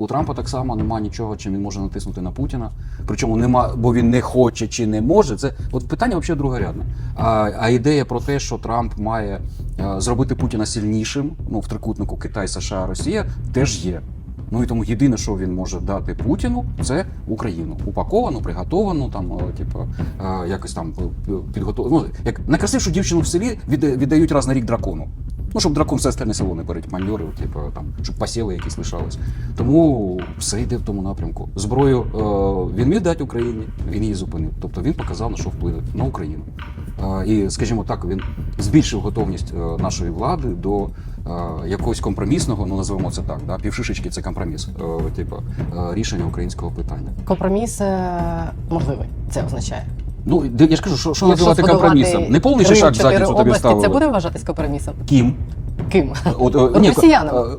У Трампа так само немає нічого, чим він може натиснути на Путіна. Причому нема, бо він не хоче чи не може. Це от питання взагалі другорядне. А, а ідея про те, що Трамп має е, зробити Путіна сильнішим, ну в трикутнику Китай, США, Росія, теж є. Ну і тому єдине, що він може дати Путіну, це Україну. Упаковану, приготовану, там, е, типу, е, якось там підготовлену. Ну, як найкрасившу дівчину в селі віддають раз на рік дракону. Ну, щоб дракон все остальне село не перетьманьорив, типу, там, щоб посіли якісь лишались. Тому все йде в тому напрямку. Зброю е, він міг дати Україні, він її зупинив. Тобто він показав, на що вплине на Україну. Е, і, скажімо так, він збільшив готовність е, нашої влади до е, якогось компромісного, ну називаємо це так, да? півшишечки це компроміс, е, типу, е, рішення українського питання. Компроміс е, можливий, це означає. Ну, де- я ж кажу, що, що Якщо називати збудувати компромісом? Не повний шишак в задницю тобі області, вставили. Це буде вважатись компромісом? Ким? Ким? От, е, ні, Росіянам. е,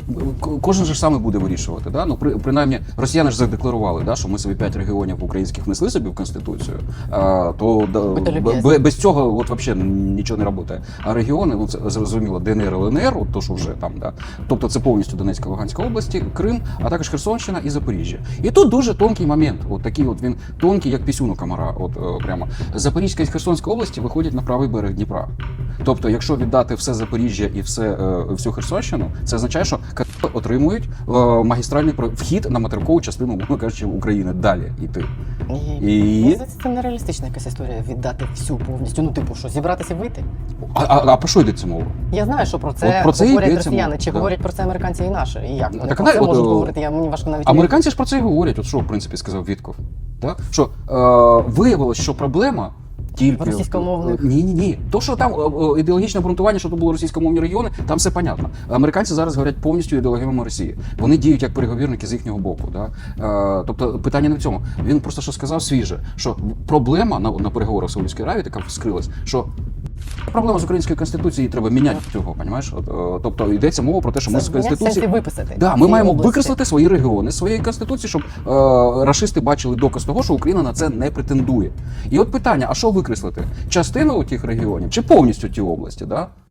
Кожен же ж саме буде вирішувати. Да? Ну, при, принаймні, росіяни ж задекларували, да, що ми собі п'ять регіонів українських внесли собі в Конституцію, а, то да, Будьте б- любезні. б- без цього от, взагалі нічого не працює. А регіони, ну це зрозуміло, ДНР, ЛНР, от то, що вже там, да. тобто це повністю Донецька, Луганська області, Крим, а також Херсонщина і Запоріжжя. І тут дуже тонкий момент. От такий от він тонкий, як пісюну комара. От е, прямо Запорізька і Херсонська області виходять на правий берег Дніпра. Тобто, якщо віддати все Запоріжжя і все е, всю Херсонщину, це означає, що КТ отримують е, магістральний про- вхід на материкову частину, мовно кажучи, України далі йти. І... І- це нереалістична якась історія віддати всю повністю. Ну, типу, що зібратися і вийти. А, а, а про що йдеться мова? Я знаю, що про це, От про це говорять росіяни. Чи да. говорять про це американці і наші? І як? Вони Так, про це от, можуть е, говорити. Я мені важко навіть Американці ж про це і говорять. От що, в принципі, сказав Вітков. Так? Що е, виявилось, що проблема. Тільки російськомовних? ні, ні, ні. То, що там е, е, ідеологічне обґрунтування, що то були російськомовні регіони, там все понятно. Американці зараз говорять повністю ідеологіями Росії. Вони діють як переговірники з їхнього боку. Да? Е, тобто питання не в цьому. Він просто що сказав свіже, що проблема на, на переговорах в Саудівській Аравії така вскрилась, що проблема з українською конституцією треба міняти цього. Понімаєш? Е, тобто йдеться мова про те, що ми з конституції. виписати. Да, ми маємо області. викреслити свої регіони своєї конституції, щоб е, рашисти бачили доказ того, що Україна на це не претендує. І от питання: а що викреслити? Частину тих регіонів чи повністю ті області? Да?